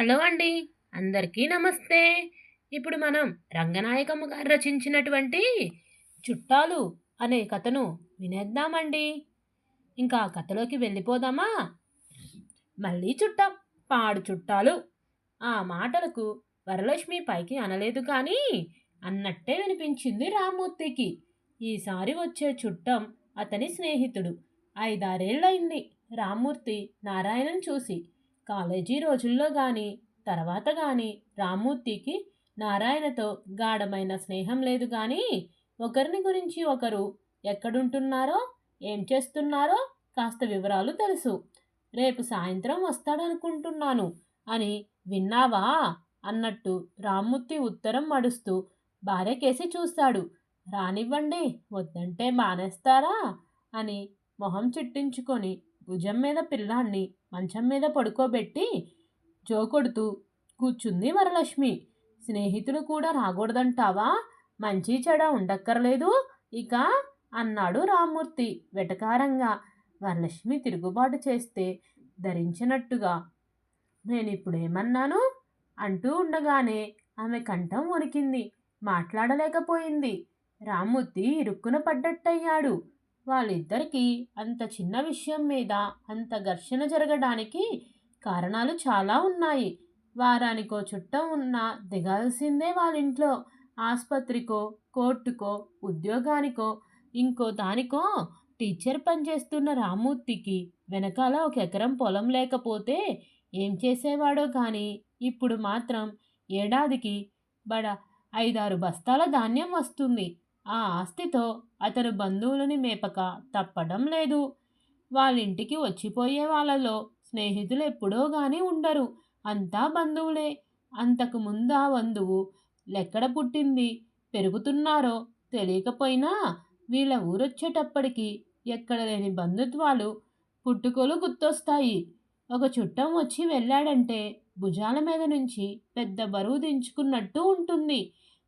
Hello అండి అందరికీ నమస్తే. ఇప్పుడు మనం రంగనాయకమ్మ గారు రచించినటువంటి చుట్టాలు అనే కథను వినేద్దామండి. ఇంకా ఆ కథలోకి వెళ్ళిపోదామా? మళ్ళీ చుట్టం పాడు చుట్టాలు. ఆ మాటలకు వరలక్ష్మి పైకి అనలేదు కానీ అన్నట్టే వినిపించింది రామ్మూర్తికి. ఈసారి వచ్చే చుట్టం అతని స్నేహితుడు. ఐదారేళ్ళయింది రామ్మూర్తి నారాయణను చూసి. కాలేజీ రోజుల్లో కానీ తర్వాత కానీ రామ్మూర్తికి నారాయణతో గాఢమైన స్నేహం లేదు కానీ ఒకరిని గురించి ఒకరు ఎక్కడుంటున్నారో ఏం చేస్తున్నారో కాస్త వివరాలు తెలుసు. రేపు సాయంత్రం వస్తాడనుకుంటున్నాను అని విన్నావా? అన్నట్టు రామ్మూర్తి ఉత్తరం మడుస్తూ భార్యకేసి చూస్తాడు. రానివ్వండి వద్దంటే మానేస్తారా? అని మొహం చిట్టించుకొని భుజం మీద పిల్లాన్ని మంచం మీద పడుకోబెట్టి జోకొడుతూ కూర్చుంది వరలక్ష్మి. స్నేహితులు కూడా రాకూడదంటావా? మంచి చెడ ఉండక్కర్లేదు ఇక అన్నాడు రామ్మూర్తి వెటకారంగా. వరలక్ష్మి తిరుగుబాటు చేస్తే ధరించినట్టుగా. నేను ఇప్పుడేమన్నాను అంటూ ఉండగానే ఆమె కంఠం వణికింది. మాట్లాడలేకపోయింది. రామ్మూర్తి ఇరుక్కున పడ్డట్టయ్యాడు. వాళ్ళిద్దరికీ అంత చిన్న విషయం మీద అంత ఘర్షణ జరగడానికి కారణాలు చాలా ఉన్నాయి. వారానికో చుట్టం ఉన్నా దిగాల్సిందే వాళ్ళింట్లో. ఆసుపత్రికో కోర్టుకో ఉద్యోగానికో ఇంకో దానికో టీచర్ పనిచేస్తున్న రామూర్తికి వెనకాల ఒక ఎకరం పొలం లేకపోతే ఏం చేసేవాడో కానీ ఇప్పుడు మాత్రం ఏడాదికి బడ ఐదారు బస్తాల ధాన్యం వస్తుంది. ఆ ఆస్తితో అతను బంధువులని మేపక తప్పడం లేదు. వాళ్ళింటికి వచ్చిపోయే వాళ్ళలో స్నేహితులు ఎప్పుడో కానీ ఉండరు. అంతా బంధువులే. అంతకు ముందా బంధువు లెక్కడ పుట్టింది? పెరుగుతున్నారో తెలియకపోయినా వీళ్ళ ఊరొచ్చేటప్పటికి ఎక్కడ లేని బంధుత్వాలు పుట్టుకోలు గుర్తొస్తాయి. ఒక చుట్టం వచ్చి వెళ్ళాడంటే భుజాల మీద నుంచి పెద్ద బరువు దించుకున్నట్టు ఉంటుంది.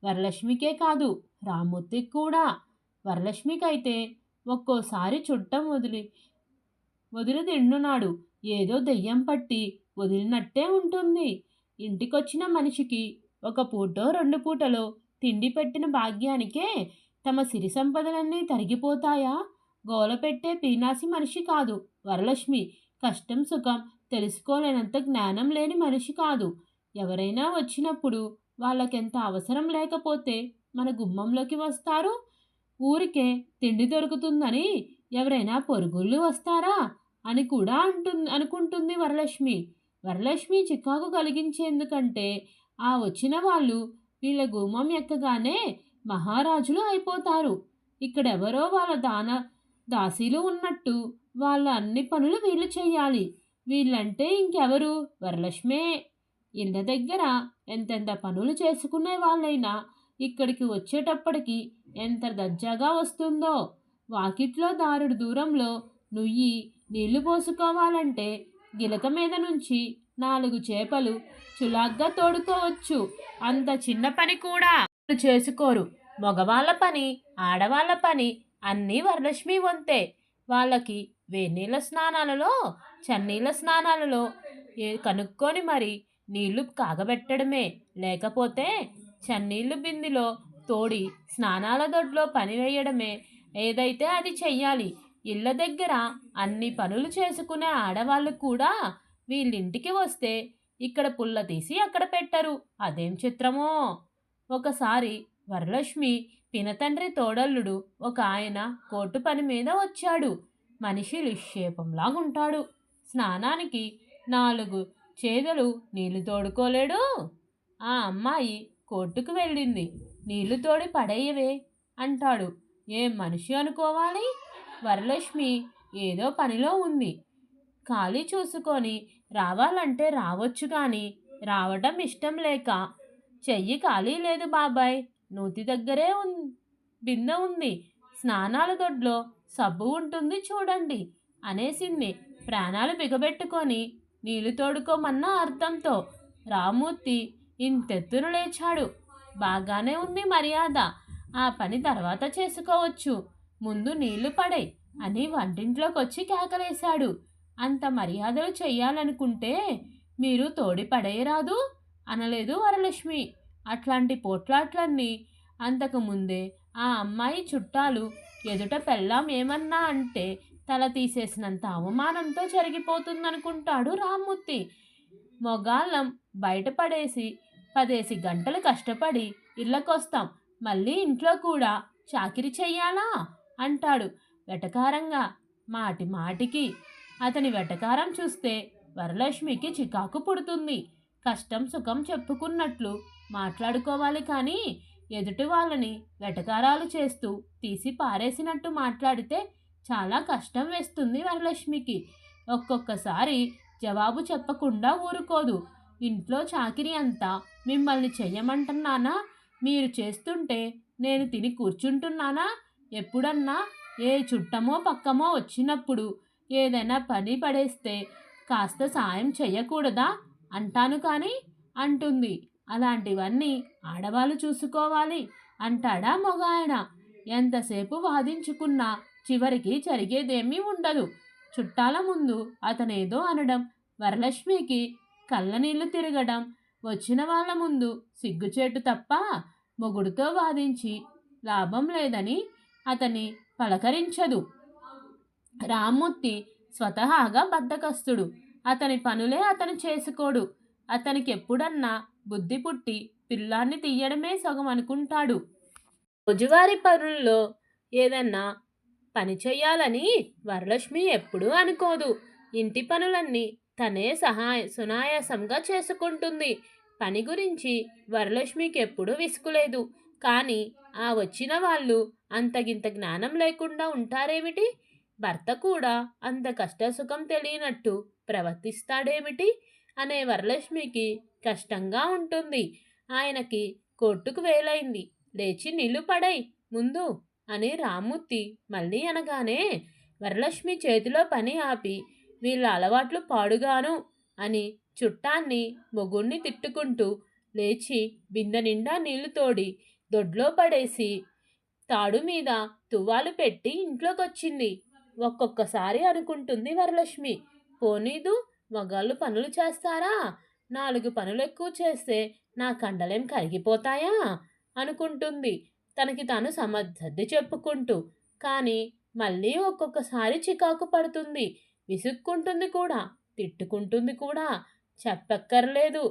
వరలక్ష్మికే కాదు రామ్మూర్తికి కూడా వరలక్ష్మికైతే ఒక్కోసారి చుట్టం వదిలి వదిలి తిండునాడు. ఏదో దెయ్యం పట్టి వదిలినట్టే ఉంటుంది. ఇంటికొచ్చిన మనిషికి ఒక పూటో రెండు పూటలో తిండి పెట్టిన భాగ్యానికే తమ సిరి సంపదలన్నీ తరిగిపోతాయా? గోల పెట్టే పీనాసి మనిషి కాదు వరలక్ష్మి. కష్టం సుఖం తెలుసుకోలేనంత జ్ఞానం లేని మనిషి కాదు. ఎవరైనా వచ్చినప్పుడు వాళ్ళకెంత అవసరం లేకపోతే మన గుమ్మంలోకి వస్తారు? ఊరికే తిండి దొరుకుతుందని ఎవరైనా పొరుగుళ్ళు వస్తారా? అని కూడా అంటుంది అనుకుంటుంది వరలక్ష్మి. వరలక్ష్మి చికాకు కలిగించేందుకంటే ఆ వచ్చిన వాళ్ళు వీళ్ళ గుమ్మం ఎక్కగానే మహారాజులు అయిపోతారు. ఇక్కడెవరో వాళ్ళ దాన దాసీలు ఉన్నట్టు వాళ్ళ అన్ని పనులు వీళ్ళు చేయాలి. వీళ్ళంటే ఇంకెవరు? వరలక్ష్మే. ఇళ్ళ దగ్గర ఎంతెంత పనులు చేసుకునే వాళ్ళైనా ఇక్కడికి వచ్చేటప్పటికి ఎంత దర్జాగా వస్తుందో. వాకిట్లో దారుడు దూరంలో నుయ్యి నీళ్ళు పోసుకోవాలంటే గిలక మీద నుంచి నాలుగు చేపలు చులాగ్గా తోడుకోవచ్చు. అంత చిన్న పని కూడా చేసుకోరు. మగవాళ్ళ పని ఆడవాళ్ళ పని అన్నీ వరలక్ష్మి వంతే. వాళ్ళకి వేనీళ్ళ స్నానాలలో చన్నీళ్ళ స్నానాలలో ఏ కనుక్కొని మరి నీళ్ళు కాగబెట్టడమే. లేకపోతే చన్నీళ్ళు బిందిలో తోడి స్నానాల దొడ్లో పని వేయడమే. ఏదైతే అది చెయ్యాలి. ఇళ్ళ దగ్గర అన్ని పనులు చేసుకునే ఆడవాళ్ళు కూడా వీళ్ళింటికి వస్తే ఇక్కడ పుల్ల తీసి అక్కడ పెట్టరు. అదేం చిత్రమో? ఒకసారి వరలక్ష్మి పినతండ్రి తోడల్లుడు ఒక ఆయన కోర్టు పని మీద వచ్చాడు. మనిషి లిక్షేపంలాగుంటాడు స్నానానికి నాలుగు చేదలు నీళ్ళు తోడుకోలేడు? ఆ అమ్మాయి కోర్టుకు వెళ్ళింది. నీళ్ళు తోడి పడేయవే అంటాడు. ఏం మనిషి అనుకోవాలి? వరలక్ష్మి ఏదో పనిలో ఉంది. ఖాళీ చూసుకొని రావాలంటే రావచ్చు కానీ రావటం ఇష్టం లేక చెయ్యి ఖాళీ లేదు బాబాయ్. నూతి దగ్గరే ఉన్ బిందె ఉంది. స్నానాల దొడ్లో సబ్బు ఉంటుంది చూడండి అనేసింది. ప్రాణాలు బిగబెట్టుకొని నీళ్ళు తోడుకోమన్న అర్థంతో. రామూర్తి ఇంతెత్తున లేచాడు. బాగానే ఉంది మర్యాద. ఆ పని తర్వాత చేసుకోవచ్చు. ముందు నీళ్ళు పడే అని వంటింట్లోకి వచ్చి కేకలేశాడు. అంత మర్యాదలు చెయ్యాలనుకుంటే మీరు తోడి పడేయరాదు అనలేదు వరలక్ష్మి. అట్లాంటి పోట్లాట్లన్నీ అంతకు ముందే ఆ అమ్మాయి చుట్టాలు ఎదుట పెళ్ళాం ఏమన్నా అంటే తల తీసేసినంత అవమానంతో జరిగిపోతుందనుకుంటాడు రామ్మూర్తి. మొగాళ్ళం బయటపడేసి పదేసి గంటలు కష్టపడి ఇళ్ళకొస్తాం. మళ్ళీ ఇంట్లో కూడా చాకిరి చెయ్యాలా? అంటాడు వెటకారంగా. మాటి మాటికి. అతని వెటకారం చూస్తే వరలక్ష్మికి చికాకు పుడుతుంది. కష్టం సుఖం చెప్పుకున్నట్లు మాట్లాడుకోవాలి కానీ ఎదుటి వాళ్ళని వెటకారాలు చేస్తూ తీసి పారేసినట్టు మాట్లాడితే చాలా కష్టం వేస్తుంది వరలక్ష్మికి. ఒక్కొక్కసారి జవాబు చెప్పకుండా ఊరుకోదు. ఇంట్లో చాకిరి అంతా మిమ్మల్ని చెయ్యమంటున్నానా? మీరు చేస్తుంటే నేను తిని కూర్చుంటున్నానా? ఎప్పుడన్నా ఏ చుట్టమో పక్కమో వచ్చినప్పుడు ఏదైనా పని పడేస్తే కాస్త సాయం చెయ్యకూడదా? అంటాను కానీ అంటుంది. అలాంటివన్నీ ఆడవాళ్ళు చూసుకోవాలి అంటాడా మొగాయన. ఎంతసేపు వాదించుకున్నా చివరికి జరిగేదేమీ ఉండదు. చుట్టాల ముందు అతనేదో అనడం వరలక్ష్మికి కళ్ళనీళ్ళు తిరగడం. వచ్చిన వాళ్ళ ముందు సిగ్గుచేటు తప్ప మొగుడుతో వాదించి లాభం లేదని అతని పలకరించదు. రామ్మూర్తి స్వతహాగా బద్దకస్తుడు. అతని పనులే అతను చేసుకోడు. అతనికి ఎప్పుడన్నా బుద్ధి పుట్టి పిల్లాన్ని తీయడమే సగం అనుకుంటాడు. రోజువారి పనుల్లో ఏదన్నా పని చెయ్యాలని వరలక్ష్మి ఎప్పుడూ అనుకోదు. ఇంటి పనులన్నీ తనే సహాయ సునాయాసంగా చేసుకుంటుంది. పని గురించి వరలక్ష్మికి ఎప్పుడూ విసుకులేదు కానీ ఆ వచ్చిన వాళ్ళు అంతగింత జ్ఞానం లేకుండా ఉంటారేమిటి? భర్త కూడా అంత కష్టసుఖం తెలియనట్టు ప్రవర్తిస్తాడేమిటి? అనే వరలక్ష్మికి కష్టంగా ఉంటుంది. ఆయనకి కోర్టుకు వేలైంది. లేచి నీళ్ళు పడై ముందు అని రామ్మూర్తి మళ్ళీ అనగానే వరలక్ష్మి చేతిలో పని ఆపి వీళ్ళ అలవాట్లు పాడుగాను అని చుట్టాన్ని మొగుణ్ణి తిట్టుకుంటూ లేచి బిందె నిండా నీళ్ళు తోడి దొడ్లో పడేసి తాడు మీద తువ్వాలు పెట్టి ఇంట్లోకొచ్చింది. ఒక్కొక్కసారి అనుకుంటుంది వరలక్ష్మి పోనీదు మగాళ్ళు పనులు చేస్తారా? నాలుగు పనులు ఎక్కువ చేస్తే నా కండలేం కరిగిపోతాయా? అనుకుంటుంది. తనకి తాను సమర్థద్ది చెప్పుకుంటూ కానీ మళ్ళీ ఒక్కొక్కసారి చికాకు పడుతుంది. విసుక్కుంటుంది కూడా తిట్టుకుంటుంది కూడా. చెప్పక్కర్లేదు.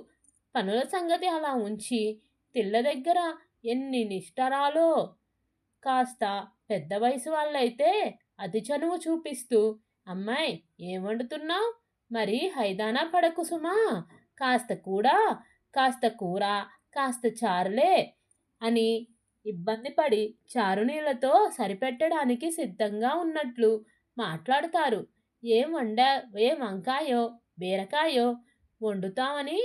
పనుల సంగతి అలా ఉంచి తిల్ల దగ్గర ఎన్ని నిష్ఠరాలో కాస్త పెద్ద వయసు వాళ్ళైతే అతి చనువు చూపిస్తూ అమ్మాయి ఏం వండుతున్నావు? మరి హైదానా పడకు సుమా. కాస్త కూడా కాస్త కూర కాస్త చారులే అని ఇబ్బంది పడి చారు నీళ్ళతో సరిపెట్టడానికి సిద్ధంగా ఉన్నట్లు మాట్లాడతారు. ఏం వండా ఏ వంకాయో బీరకాయో వండుతామని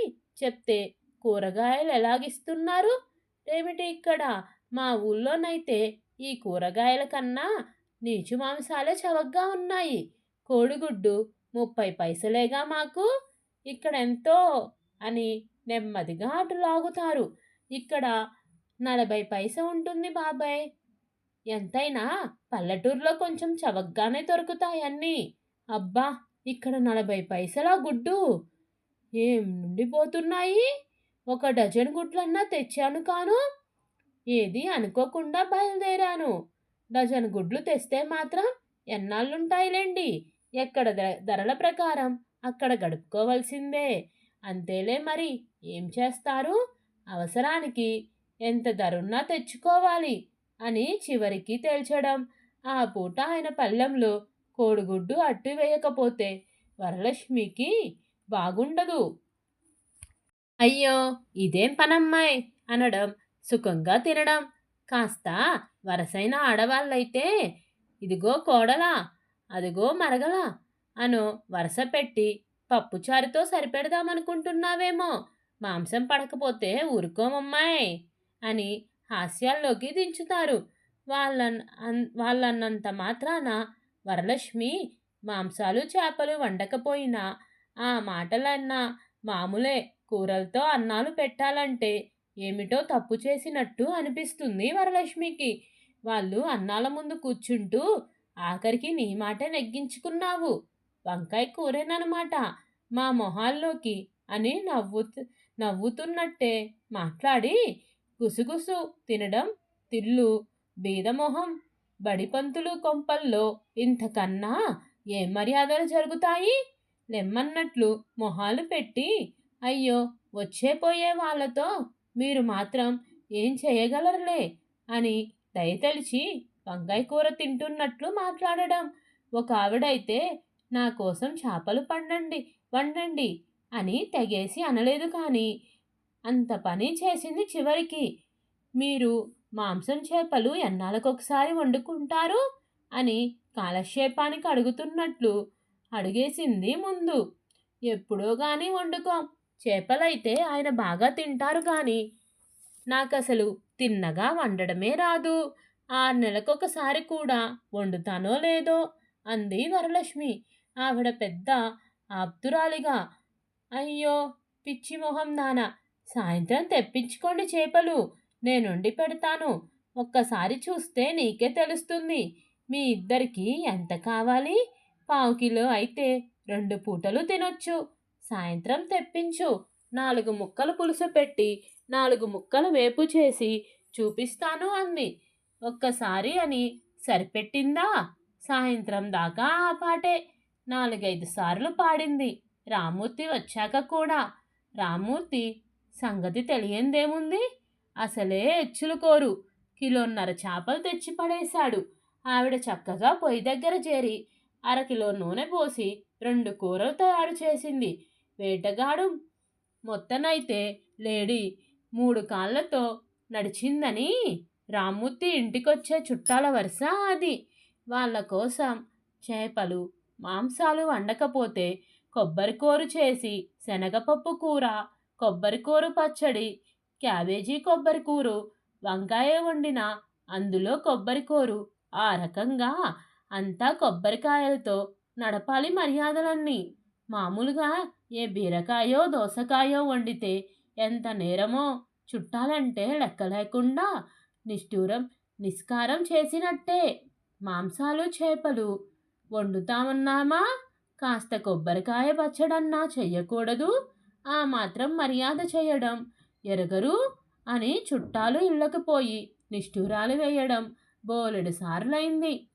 చెప్తే కూరగాయలు ఎలాగిస్తున్నారు? ఏమిటి ఇక్కడ? మా ఊళ్ళోనైతే ఈ కూరగాయల కన్నా నీచు మాంసాలే చవగ్గా ఉన్నాయి. కోడిగుడ్డు ముప్పై పైసలేగా మాకు. ఇక్కడ ఎంతో అని నెమ్మదిగా అటు లాగుతారు. ఇక్కడ నలభై పైస ఉంటుంది బాబాయ్. ఎంతైనా పల్లెటూరులో కొంచెం చవగ్గానే దొరుకుతాయన్నీ. అబ్బా ఇక్కడ నలభై పైసలా గుడ్డు? ఏం నుండిపోతున్నాయి? ఒక డజన్ గుడ్లన్నా తెచ్చాను కాను. ఏది అనుకోకుండా బయలుదేరాను. డజన్ గుడ్లు తెస్తే మాత్రం ఎన్నాళ్ళుంటాయిలేండి? ఎక్కడ ధరల ప్రకారం అక్కడ గడుపుకోవాల్సిందే. అంతేలే మరి ఏం చేస్తారు? అవసరానికి ఎంత ధరున్నా తెచ్చుకోవాలి అని చివరికి తేల్చడం. ఆ పూట ఆయన పళ్ళెంలో కోడిగుడ్డు అట్టు వేయకపోతే వరలక్ష్మికి బాగుండదు. అయ్యో ఇదేం పనమ్మాయి? అనడం సుఖంగా తినడం. కాస్త వరసైన ఆడవాళ్ళైతే ఇదిగో కోడలా అదిగో మరగలా అను వరస పెట్టి పప్పుచారుతో సరిపెడదామనుకుంటున్నావేమో మాంసం పడకపోతే ఊరుకోమమ్మాయి అని హాస్యాల్లోకి దించుతారు. వాళ్ళ వాళ్ళన్నంత మాత్రాన వరలక్ష్మి మాంసాలు చేపలు వండకపోయినా ఆ మాటలన్నా మామూలే కూరలతో అన్నాలు పెట్టాలంటే ఏమిటో తప్పు చేసినట్టు అనిపిస్తుంది వరలక్ష్మికి. వాళ్ళు అన్నాల ముందు కూర్చుంటూ ఆఖరికి నీ మాట నెగ్గించుకున్నావు. వంకాయ కూరేనమాట మా మొహాల్లోకి అని నవ్వు నవ్వుతున్నట్టే మాట్లాడి గుసుగుసు తినడం తిల్లు బీదమొహం బడిపంతులు కొంపల్లో ఇంతకన్నా ఏ మర్యాదలు జరుగుతాయి? లెమ్మన్నట్లు మొహాలు పెట్టి అయ్యో వచ్చే పోయే వాళ్ళతో మీరు మాత్రం ఏం చేయగలరులే? అని దయతలిచి వంకాయ కూర తింటున్నట్లు మాట్లాడడం. ఒక ఆవిడైతే నా కోసం చేపలు పండండి వండండి అని తెగేసి అనలేదు కానీ అంత పని చేసింది చివరికి. మీరు మాంసం చేపలు ఎన్నాళ్ళకొకసారి వండుకుంటారు? అని కాలక్షేపానికి అడుగుతున్నట్లు అడిగేసింది ముందు. ఎప్పుడో కానీ వండుకోం. చేపలైతే ఆయన బాగా తింటారు కానీ నాకు అసలు తిన్నగా వండడమే రాదు. ఆరు నెలకొకసారి కూడా వండుతానో లేదో అంది వరలక్ష్మి. ఆవిడ పెద్ద ఆప్తురాలిగా అయ్యో పిచ్చి మొహం దాన సాయంత్రం తెప్పించుకోండి చేపలు నేనుండి పెడతాను. ఒక్కసారి చూస్తే నీకే తెలుస్తుంది. మీ ఇద్దరికి ఎంత కావాలి? పావు కిలో అయితే రెండు పూటలు తినొచ్చు. సాయంత్రం తెప్పించు. నాలుగు ముక్కలు పులుసు పెట్టి నాలుగు ముక్కలు వేపు చేసి చూపిస్తాను అంది ఒక్కసారి అని సరిపెట్టిందా? సాయంత్రం దాకా ఆ పాటే. నాలుగైదు సార్లు పాడింది. రామూర్తి వచ్చాక కూడా. రామూర్తి సంగతి తెలియందేముంది? అసలే ఎచ్చులు కోరు కిలోన్నర చేపలు తెచ్చి పడేశాడు. ఆవిడ చక్కగా పొయ్యి దగ్గర చేరి అరకిలో నూనె పోసి రెండు కూరలు తయారు చేసింది. వేటగాడు మొత్తనైతే లేడీ మూడు కాళ్ళతో నడిచిందని. రామ్మూర్తి ఇంటికొచ్చే చుట్టాల వరుస అది. వాళ్ళ కోసం చేపలు మాంసాలు వండకపోతే కొబ్బరికూరు చేసి శనగపప్పు కూర కొబ్బరికూరు పచ్చడి క్యాబేజీ కొబ్బరి కూరు. వంకాయ వండిన అందులో కొబ్బరి కూరు. ఆ రకంగా అంతా కొబ్బరికాయలతో నడపాలి మర్యాదలన్నీ. మామూలుగా ఏ బీరకాయో దోసకాయో వండితే ఎంత నేరమో చుట్టాలంటే లెక్క లేకుండా నిష్ఠూరం నిస్కారం చేసినట్టే. మాంసాలు చేపలు వండుతామన్నామా? కాస్త కొబ్బరికాయ పచ్చడన్నా చెయ్యకూడదు. ఆ మాత్రం మర్యాద చేయడం ఎరగరు అని చుట్టాలు ఇళ్ళకు పోయి నిష్ఠూరాలు వేయడం బోలెడు సార్లైంది.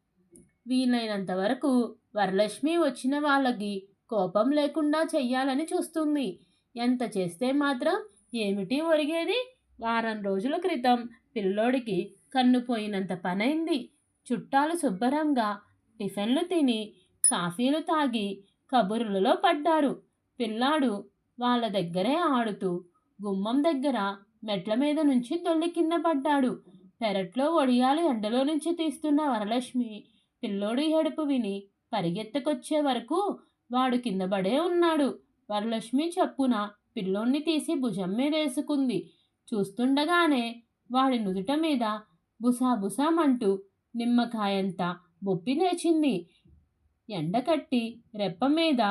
వీలైనంత వరకు వరలక్ష్మి వచ్చిన వాళ్ళకి కోపం లేకుండా చెయ్యాలని చూస్తుంది. ఎంత చేస్తే మాత్రం ఏమిటి ఒరిగేది? వారం రోజుల క్రితం పిల్లోడికి కన్నుపోయినంత పనైంది. చుట్టాలు శుభ్రంగా టిఫిన్లు తిని కాఫీలు తాగి కబుర్లలో పడ్డారు. పిల్లాడు వాళ్ళ దగ్గరే ఆడుతూ గుమ్మం దగ్గర మెట్ల మీద నుంచి దొల్లి కింద పడ్డాడు. పెరట్లో ఒడియాలు ఎండలో నుంచి తీస్తున్న వరలక్ష్మి పిల్లోడి ఏడుపు విని పరిగెత్తుకొచ్చే వరకు వాడు కింద పడే ఉన్నాడు. వరలక్ష్మి చప్పున పిల్లోణ్ణి తీసి భుజం మీద వేసుకుంది. చూస్తుండగానే వాడి నుదుట మీద బుసాబుసామంటూ నిమ్మకాయంత బొప్పి లేచింది. ఎండకట్టి రెప్ప మీద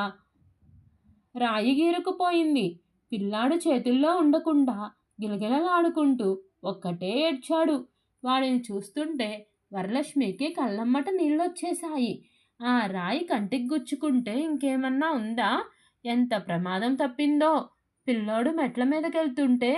రాయి గీరుకుపోయింది. పిల్లాడు చేతుల్లో ఉండకుండా గిలగిలలాడుకుంటూ ఒక్కటే ఏడ్చాడు. వాడిని చూస్తుంటే వరలక్ష్మికి కళ్ళమ్మట నీళ్ళొచ్చేశాయి. ఆ రాయి కంటికి గుచ్చుకుంటే ఇంకేమన్నా ఉందా? ఎంత ప్రమాదం తప్పిందో. పిల్లోడు మెట్ల మీదకెళ్తుంటే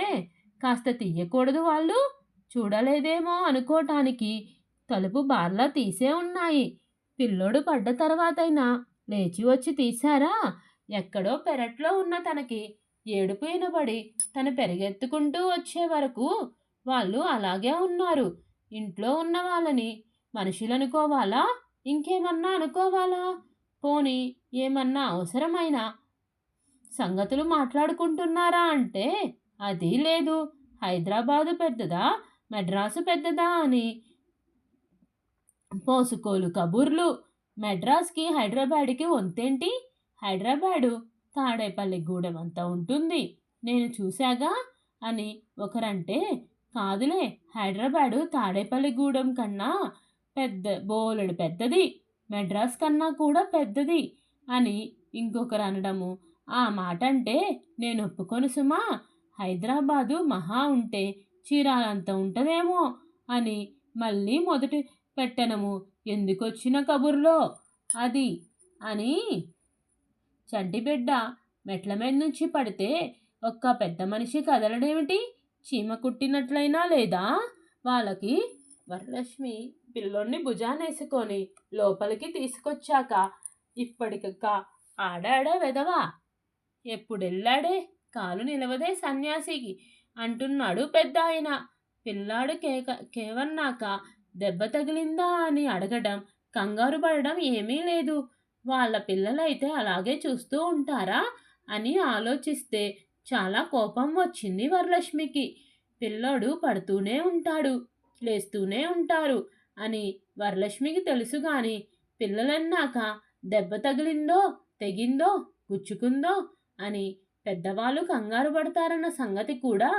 కాస్త తీయకూడదు వాళ్ళు. చూడలేదేమో అనుకోటానికి తలుపు బార్లా తీసే ఉన్నాయి. పిల్లోడు పడ్డ తర్వాతైనా లేచి వచ్చి తీశారా? ఎక్కడో పెరట్లో ఉన్న తనకి ఏడుపు వినబడి తను పెరిగెత్తుకుంటూ వచ్చే వరకు వాళ్ళు అలాగే ఉన్నారు. ఇంట్లో ఉన్న వాళ్ళని మనుషులనుకోవాలా? ఇంకేమన్నా అనుకోవాలా? పోని ఏమన్నా అవసరమైన సంగతులు మాట్లాడుకుంటున్నారా అంటే అది లేదు. హైదరాబాదు పెద్దదా? మెడ్రాసు పెద్దదా అని పోసుకోలు కబుర్లు. మెడ్రాస్కి హైదరాబాద్కి వంతేంటి? హైదరాబాదు తాడేపల్లి గూడెం అంతా ఉంటుంది. నేను చూశాగా అని ఒకరంటే కాదులే హైదరాబాదు తాడేపల్లి గూడెం కన్నా పెద్ద బోలెడు పెద్దది. మెడ్రాస్ కన్నా కూడా పెద్దది అని ఇంకొకరు అనడము. ఆ మాట అంటే నేను ఒప్పుకొని సుమా. హైదరాబాదు మహా ఉంటే చీరాలంత ఉంటుందేమో అని మళ్ళీ మొదటి పెట్టనము. ఎందుకొచ్చిన కబుర్లో? అది అని చంటిబిడ్డ మెట్ల మీద నుంచి పడితే ఒక్క పెద్ద మనిషి కదలడేమిటి? చీమ కుట్టినట్లయినా లేదా? వాళ్ళకి వరలక్ష్మి పిల్లోడిని భుజానేసుకొని లోపలికి తీసుకొచ్చాక ఇప్పటికక్క ఆడాడా వెదవా ఎప్పుడెళ్ళాడే? కాలు నిలవదే సన్యాసికి అంటున్నాడు పెద్ద ఆయన పిల్లాడు కేక కేవన్నాక దెబ్బ తగిలిందా అని అడగడం కంగారు పడడం ఏమీ లేదు. వాళ్ళ పిల్లలైతే అలాగే చూస్తూ ఉంటారా? అని ఆలోచిస్తే చాలా కోపం వచ్చింది వరలక్ష్మికి. పిల్లోడు పడుతూనే ఉంటాడు లేస్తూనే ఉంటారు అని వరలక్ష్మికి తెలుసు కానీ పిల్లలన్నాక దెబ్బ తగిలిందో తెగిందో గుచ్చుకుందో అని పెద్దవాళ్ళు కంగారు పడతారన్న సంగతి కూడా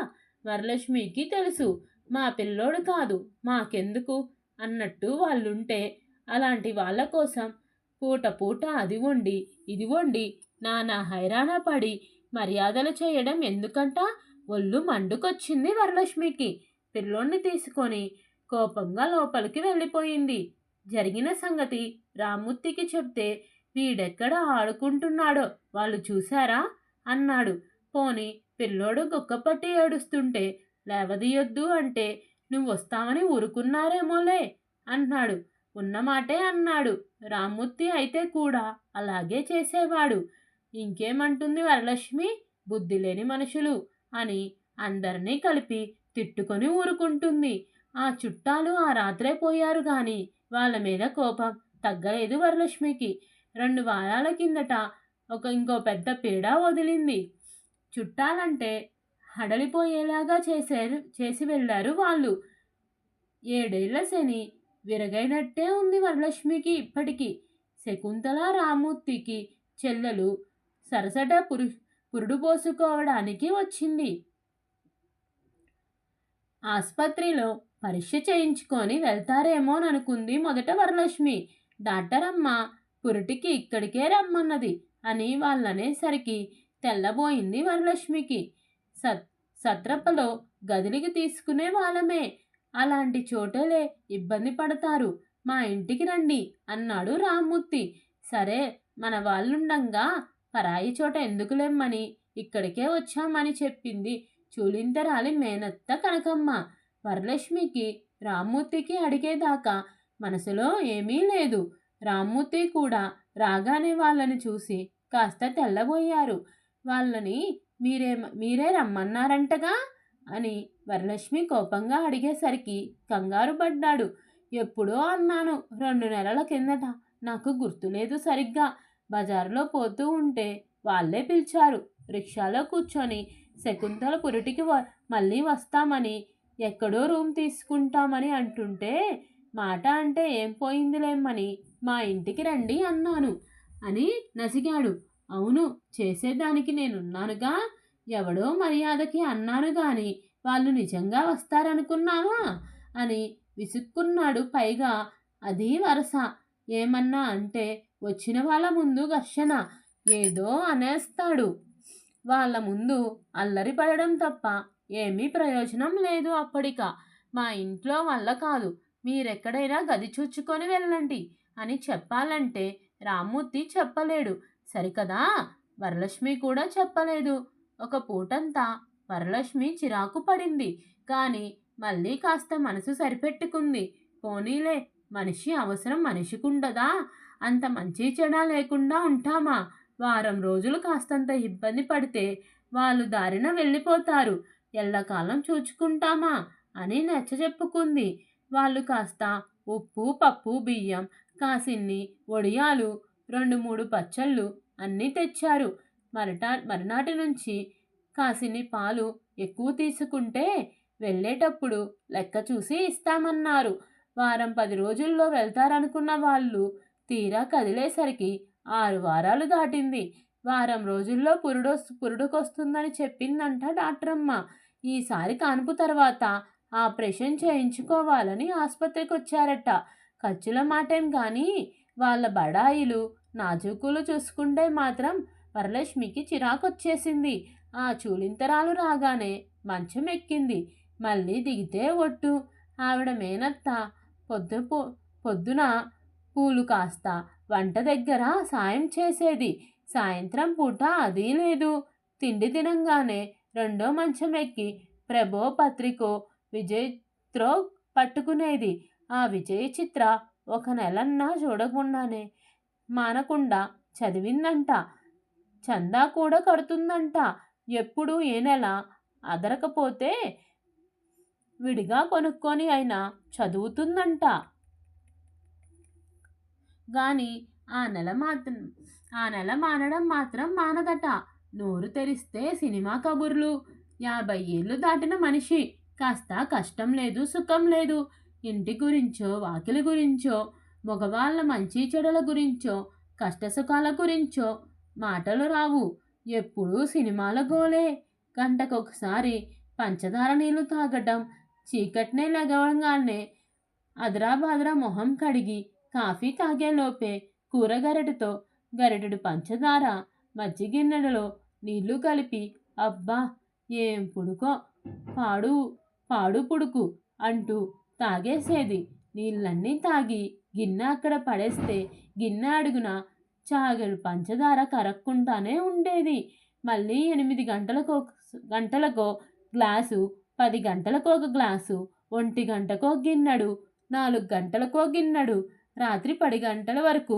వరలక్ష్మికి తెలుసు. మా పిల్లోడు కాదు మాకెందుకు? అన్నట్టు వాళ్ళుంటే అలాంటి వాళ్ళ కోసం పూట పూట అది వండి ఇది వండి నానా హైరాణ పడి మర్యాదలు చేయడం ఎందుకంట? ఒళ్ళు మండుకొచ్చింది వరలక్ష్మికి. పిల్లోడిని తీసుకొని కోపంగా లోపలికి వెళ్ళిపోయింది. జరిగిన సంగతి రామ్మూర్తికి చెప్తే వీడెక్కడ ఆడుకుంటున్నాడో వాళ్ళు చూశారా? అన్నాడు. పోని పిల్లోడు గొక్కపట్టి ఏడుస్తుంటే లేవదీయొద్దు అంటే నువ్వు వస్తావని ఊరుకున్నారేమోలే అన్నాడు. ఉన్నమాటే అన్నాడు. రామ్మూర్తి అయితే కూడా అలాగే చేసేవాడు. ఇంకేమంటుంది వరలక్ష్మి? బుద్ధి లేని మనుషులు అని అందరినీ కలిపి తిట్టుకొని ఊరుకుంటుంది. ఆ చుట్టాలు ఆ రాత్రే పోయారు గాని వాళ్ళ మీద కోపం తగ్గలేదు వరలక్ష్మికి. రెండు వారాల కిందట ఒక ఇంకో పెద్ద పీడ వదిలింది. చుట్టాలంటే హడలిపోయేలాగా చేశారు చేసి వెళ్ళారు వాళ్ళు. ఏడేళ్ళ శని విరగైనట్టే ఉంది వరలక్ష్మికి ఇప్పటికీ. శకుంతల రామూర్తికి చెల్లెలు సరసట పురు పురుడు పోసుకోవడానికి వచ్చింది. ఆసుపత్రిలో పరీక్ష చేయించుకొని వెళ్తారేమోననుకుంది మొదట వరలక్ష్మి. డాక్టర్ అమ్మ పురిటికి ఇక్కడికే రమ్మన్నది అని వాళ్ళనేసరికి తెల్లబోయింది వరలక్ష్మికి. సత్ సత్రప్పలో గదిలికి తీసుకునే వాళ్ళమే. అలాంటి చోటలే ఇబ్బంది పడతారు. మా ఇంటికి రండి అన్నాడు రామ్మూర్తి. సరే మన వాళ్ళుండంగా పరాయి చోట ఎందుకులేమ్మని ఇక్కడికే వచ్చామని చెప్పింది చూలింతరాలి మేనత్త కనకమ్మ. వరలక్ష్మికి రామ్మూర్తికి అడిగేదాకా మనసులో ఏమీ లేదు. రామ్మూర్తి కూడా రాగానే వాళ్ళని చూసి కాస్త తెల్లబోయారు. వాళ్ళని మీరే మీరే రమ్మన్నారంటగా? అని వరలక్ష్మి కోపంగా అడిగేసరికి కంగారు పడ్డాడు. ఎప్పుడో అన్నాను రెండు నెలల కిందట. నాకు గుర్తులేదు సరిగ్గా. బజారులో పోతూ ఉంటే వాళ్ళే పిలిచారు. రిక్షాలో కూర్చొని శకుంతల పురిటికి మళ్ళీ వస్తామని ఎక్కడో రూమ్ తీసుకుంటామని అంటుంటే మాట అంటే ఏం పోయిందిలేమ్మని మా ఇంటికి రండి అన్నాను అని నసిగాడు. అవును చేసేదానికి నేనున్నానుగా. ఎవడో మర్యాదకి అన్నారు గాని వాళ్ళు నిజంగా వస్తారనుకున్నావా? అని విసుక్కున్నాడు. పైగా అది వరస. ఏమన్నా అంటే వచ్చిన వాళ్ళ ముందు ఘర్షణ. ఏదో అనేస్తాడు. వాళ్ళ ముందు అల్లరి పడడం తప్ప ఏమీ ప్రయోజనం లేదు అప్పటిక. మా ఇంట్లో వల్ల కాదు. మీరెక్కడైనా గది చూచుకొని వెళ్ళండి అని చెప్పాలంటే రామ్మూర్తి చెప్పలేడు. సరికదా? వరలక్ష్మి కూడా చెప్పలేదు. ఒక పూటంతా వరలక్ష్మి చిరాకు పడింది. కానీ మళ్ళీ కాస్త మనసు సరిపెట్టుకుంది. పోనీలే మనిషి అవసరం మనిషికుండదా? అంత మంచి చెడ లేకుండా ఉంటామా? వారం రోజులు కాస్తంత ఇబ్బంది పడితే వాళ్ళు దారిన వెళ్ళిపోతారు. ఎల్లకాలం చూచుకుంటామా? అని నచ్చ చెప్పుకుంది. వాళ్ళు కాస్త ఉప్పు పప్పు బియ్యం కాసిన్ని వడియాలు రెండు మూడు పచ్చళ్ళు అన్నీ తెచ్చారు. మరటా మరునాటి నుంచి కాసిని పాలు ఎక్కువ తీసుకుంటే వెళ్ళేటప్పుడు లెక్క చూసి ఇస్తామన్నారు. వారం పది రోజుల్లో వెళ్తారనుకున్న వాళ్ళు తీరా కదిలేసరికి ఆరు వారాలు దాటింది. వారం రోజుల్లో పురుడు పురుడుకొస్తుందని చెప్పిందంట డాక్టరమ్మ. ఈసారి కానుపు తర్వాత ఆపరేషన్ చేయించుకోవాలని ఆసుపత్రికి వచ్చారట ఖర్చుల మాటేం కానీ వాళ్ళ బడాయిలు నాజూకులు చూసుకుంటే మాత్రం వరలక్ష్మికి చిరాకొచ్చేసింది. ఆ చూలింతరాలు రాగానే మంచం ఎక్కింది. మళ్ళీ దిగితే ఒట్టు. ఆవిడ మేనత్త. పొద్దు పొద్దున పూలు కాస్త వంట దగ్గర సాయం చేసేది. సాయంత్రం పూట అది లేదు. తిండి తినంగానే రెండో మంచం ఎక్కి ప్రభో పత్రికో విజయ్త్రో పట్టుకునేది. ఆ విజయ చిత్ర ఒక నెలన్నా చూడకుండానే మానకుండా చదివిందంట. చందా కూడా కడుతుందంట. ఎప్పుడు ఏ నెల? అదరకపోతే విడిగా కొనుక్కొని అయినా చదువుతుందంట. కానీ ఆ నెల మాత్రం ఆ నెల మానడం మాత్రం మానదట. నోరు తెరిస్తే సినిమా కబుర్లు. యాభై ఏళ్ళు దాటిన మనిషి కాస్త కష్టం లేదు సుఖం లేదు. ఇంటి గురించో వాకిలి గురించో మగవాళ్ళ మంచి చెడుల గురించో కష్టసుఖాల గురించో మాటలు రావు. ఎప్పుడూ సినిమాల గోలే. గంటకొకసారి పంచదార నీళ్ళు తాగటం చీకట్నే లెగవగానే అదరాబాదరా మొహం కడిగి కాఫీ తాగేలోపే కూర గరిటెతో గరిటెడు పంచదార మజ్జిగిన్నెలలో నీళ్ళు కలిపి అబ్బా ఏం పుడుకో పాడు పాడు పుడుకు అంటూ తాగేసేది. నీళ్ళన్నీ తాగి గిన్నె అక్కడ పడేస్తే గిన్నె అడుగున చాగలు పంచదార కరక్కుంటానే ఉండేది. మళ్ళీ ఎనిమిది గంటలకు గంటలకో గ్లాసు పది గంటలకు ఒక గ్లాసు ఒంటి గంటకో గిన్నెడు నాలుగు గంటలకో గిన్నెడు రాత్రి పది గంటల వరకు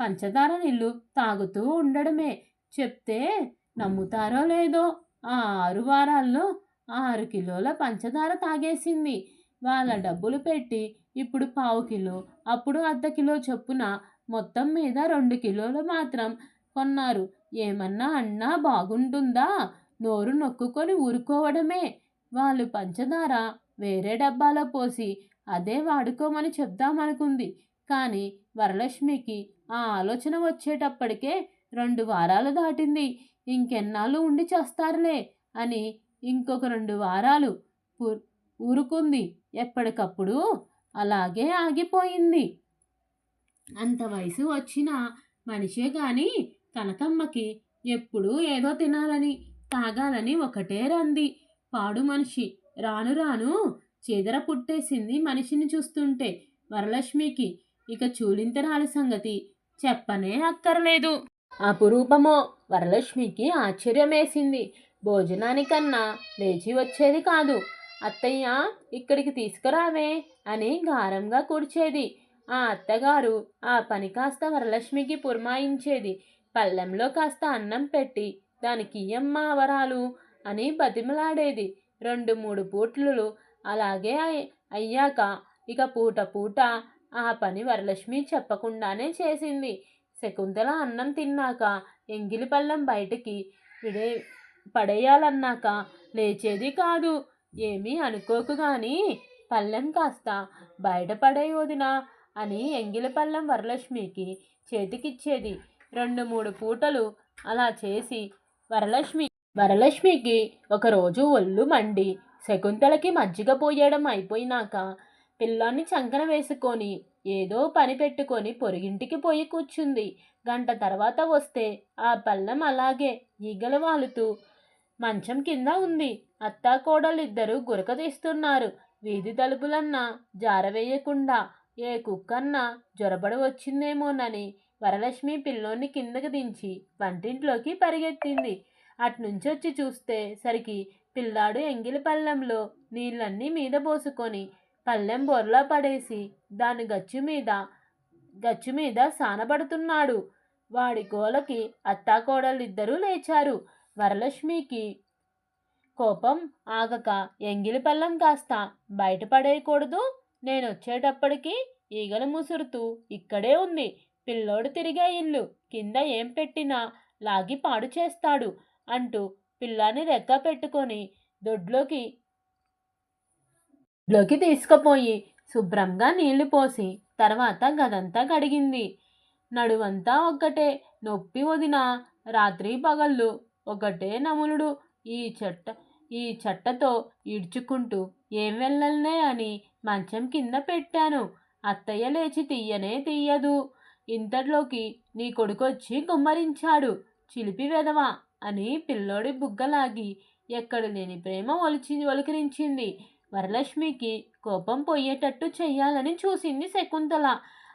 పంచదార నీళ్ళు తాగుతూ ఉండడమే. చెప్తే నమ్ముతారో లేదో ఆ ఆరు వారాల్లో ఆరు కిలోల పంచదార తాగేసింది. వాళ్ళ డబ్బులు పెట్టి ఇప్పుడు పావు కిలో అప్పుడు అర్ధ కిలో చొప్పున మొత్తం మీద రెండు కిలోలు మాత్రం కొన్నారు. ఏమన్నా అన్నా బాగుంటుందా? నోరు నొక్కుకొని ఊరుకోవడమే. వాళ్ళు పంచదార వేరే డబ్బాలో పోసి అదే వాడుకోమని చెప్దామనుకుంది. కానీ వరలక్ష్మికి ఆ ఆలోచన వచ్చేటప్పటికే రెండు వారాలు దాటింది. ఇంకెన్నాళ్ళు ఉండి చేస్తారులే అని ఇంకొక రెండు వారాలు ఊరుకుంది. ఎప్పటికప్పుడు అలాగే ఆగిపోయింది. అంత వయసు వచ్చిన మనిషే కానీ కనకమ్మకి ఎప్పుడూ ఏదో తినాలని తాగాలని ఒకటే రంది. పాడు మనిషి రాను రాను చెదర పుట్టేసింది మనిషిని చూస్తుంటే వరలక్ష్మికి. ఇక చూలింతరాల సంగతి చెప్పనే అక్కర్లేదు. అపురూపమో వరలక్ష్మికి ఆశ్చర్యమేసింది. భోజనానికన్నా లేచి వచ్చేది కాదు. అత్తయ్య ఇక్కడికి తీసుకురావే అని గారంగా కూర్చేది. ఆ అత్తగారు ఆ పని కాస్త వరలక్ష్మికి పురమాయించేది. పళ్ళెంలో కాస్త అన్నం పెట్టి దానికి ఇయ్యమ్మా వరాలు? అని బతిమలాడేది. రెండు మూడు పూట్లు అలాగే అయ్యాక ఇక పూట పూట ఆ పని వరలక్ష్మి చెప్పకుండానే చేసింది. శకుంతల అన్నం తిన్నాక ఎంగిలి పళ్ళెం బయటికి విడే పడేయాలన్నాక లేచేది కాదు. ఏమీ అనుకోకు కానీ పళ్ళెం కాస్త బయటపడే వదినా అని ఎంగిలి పళ్ళెం వరలక్ష్మికి చేతికిచ్చేది. రెండు మూడు పూటలు అలా చేసి వరలక్ష్మి వరలక్ష్మికి ఒకరోజు ఒళ్ళు మండి శకుంతలకి మజ్జిగ పోయడం అయిపోయినాక పిల్లాన్ని చంకన వేసుకొని ఏదో పని పెట్టుకొని పొరిగింటికి పోయి కూర్చుంది. గంట తర్వాత వస్తే ఆ పళ్ళెం అలాగే ఈగలు వాలుతూ మంచం కింద ఉంది. అత్తాకోడలిద్దరూ గురక తీస్తున్నారు. వీధి తలుపులన్నా జారవేయకుండా ఏ కుక్కన్నా జ్వరబడి వచ్చిందేమోనని వరలక్ష్మి పిల్లోని కిందకి దించి వంటింట్లోకి పరిగెత్తింది. అట్నుంచొచ్చి చూస్తే సరికి పిల్లాడు ఎంగిలి పళ్ళెంలో నీళ్ళన్నీ మీద పోసుకొని పళ్ళెం బొర్లా పడేసి దాని గచ్చు మీద గచ్చు మీద సానబడుతున్నాడు. వాడి గోలకి అత్తాకోడలిద్దరూ లేచారు. వరలక్ష్మికి కోపం ఆగక ఎంగిలి పళ్ళెం కాస్త బయటపడేయకూడదు నేను వచ్చేటప్పటికి ఈగలు ముసురుతూ ఇక్కడే ఉంది. పిల్లోడు తిరిగే ఇల్లు కింద ఏం పెట్టినా లాగి పాడు చేస్తాడు అంటూ పిల్లాన్ని రెక్క పెట్టుకొని దొడ్లోకి లోకి తీసుకుపోయి శుభ్రంగా నీళ్ళు పోసి తర్వాత గదంతా కడిగింది. నడువంతా ఒక్కటే నొప్పి వదిన రాత్రి పగళ్ళు ఒకటే నములుడు ఈ చెట్ట ఈ చెట్టతో ఈడ్చుకుంటూ ఏం వెళ్ళలే అని మంచం కింద పెట్టాను. అత్తయ్య లేచి తీయనే తీయదు ఇంతట్లోకి నీ కొడుకొచ్చి గుమ్మరించాడు చిలిపి వెదవా అని పిల్లోడి బుగ్గలాగి ఎక్కడ లేని ప్రేమ ఒలిచి ఒలికిరించింది. వరలక్ష్మికి కోపం పోయేటట్టు చెయ్యాలని చూసింది శకుంతల.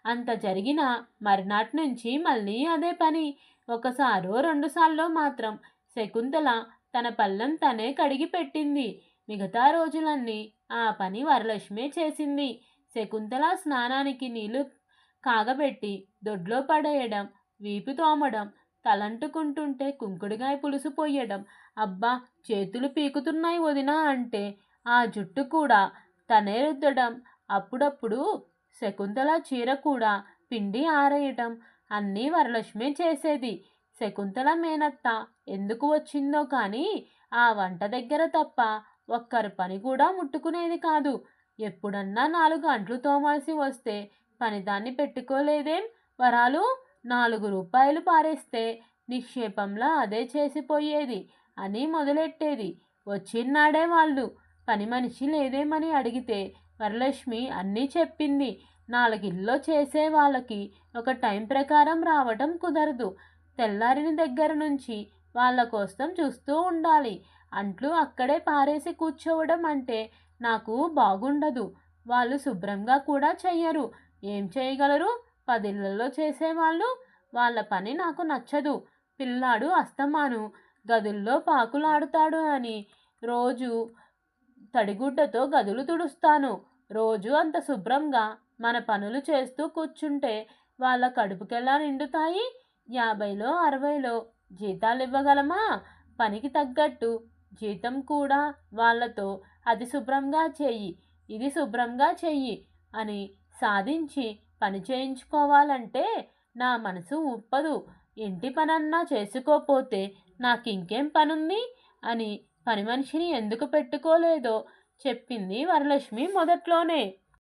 అంత జరిగిన మర్నాటి నుంచి మళ్ళీ అదే పని. ఒకసారో రెండుసార్లో మాత్రం శకుంతల తన పళ్ళెం తనే కడిగి పెట్టింది. మిగతా రోజులన్నీ ఆ పని వరలక్ష్మే చేసింది. శకుంతల స్నానానికి నీళ్ళు కాగబెట్టి దొడ్లో పడేయడం వీపు తోమడం తలంటుకుంటుంటే కుంకుడుగాయ పులుసు పోయడం. అబ్బా చేతులు పీకుతున్నాయి వదినా అంటే ఆ జుట్టు కూడా తనే రుద్దడం. అప్పుడప్పుడు శకుంతల చీర కూడా పిండి ఆరేయటం. అన్నీ వరలక్ష్మే చేసేది. శకుంతల మేనత్త ఎందుకు వచ్చిందో కానీ ఆ వంట దగ్గర తప్ప ఒక్కరి పని కూడా ముట్టుకునేది కాదు. ఎప్పుడన్నా నాలుగు అంట్లు తోమాల్సి వస్తే పనిదాన్ని పెట్టుకోలేదేం? వరాలు నాలుగు రూపాయలు పారేస్తే నిక్షేపంలా అదే చేసిపోయేది అని మొదలెట్టేది. వచ్చిన్నాడే వాళ్ళు. పని మనిషి లేదేమని అడిగితే వరలక్ష్మి అన్నీ చెప్పింది. నాలుగిల్లో చేసే వాళ్ళకి ఒక టైం ప్రకారం రావటం కుదరదు. తెల్లారిన దగ్గర నుంచి వాళ్ళ కోసం చూస్తూ ఉండాలి. అంట్లు అక్కడే పారేసి కూర్చోవడం అంటే నాకు బాగుండదు. వాళ్ళు శుభ్రంగా కూడా చెయ్యరు. ఏం చేయగలరు పదిళ్ళలో చేసేవాళ్ళు. వాళ్ళ పని నాకు నచ్చదు. పిల్లాడు అస్తమాను. గదుల్లో పాకులాడుతాడు అని రోజు తడిగుడ్డతో గదులు తుడుస్తాను. రోజు అంత శుభ్రంగా మన పనులు చేస్తూ కూర్చుంటే వాళ్ళ కడుపుకెలా నిండుతాయి? యాభైలో అరవైలో జీతాలు ఇవ్వగలమా పనికి తగ్గట్టు జీతం కూడా వాళ్ళతో అది శుభ్రంగా చెయ్యి ఇది శుభ్రంగా చెయ్యి అని సాధించి పని చేయించుకోవాలంటే నా మనసు ఉప్పదు ఇంటి పనన్నా చేసుకోపోతే నాకు ఇంకేం పనుంది? అని పని మనిషిని ఎందుకు పెట్టుకోలేదో చెప్పింది వరలక్ష్మి మొదట్లోనే.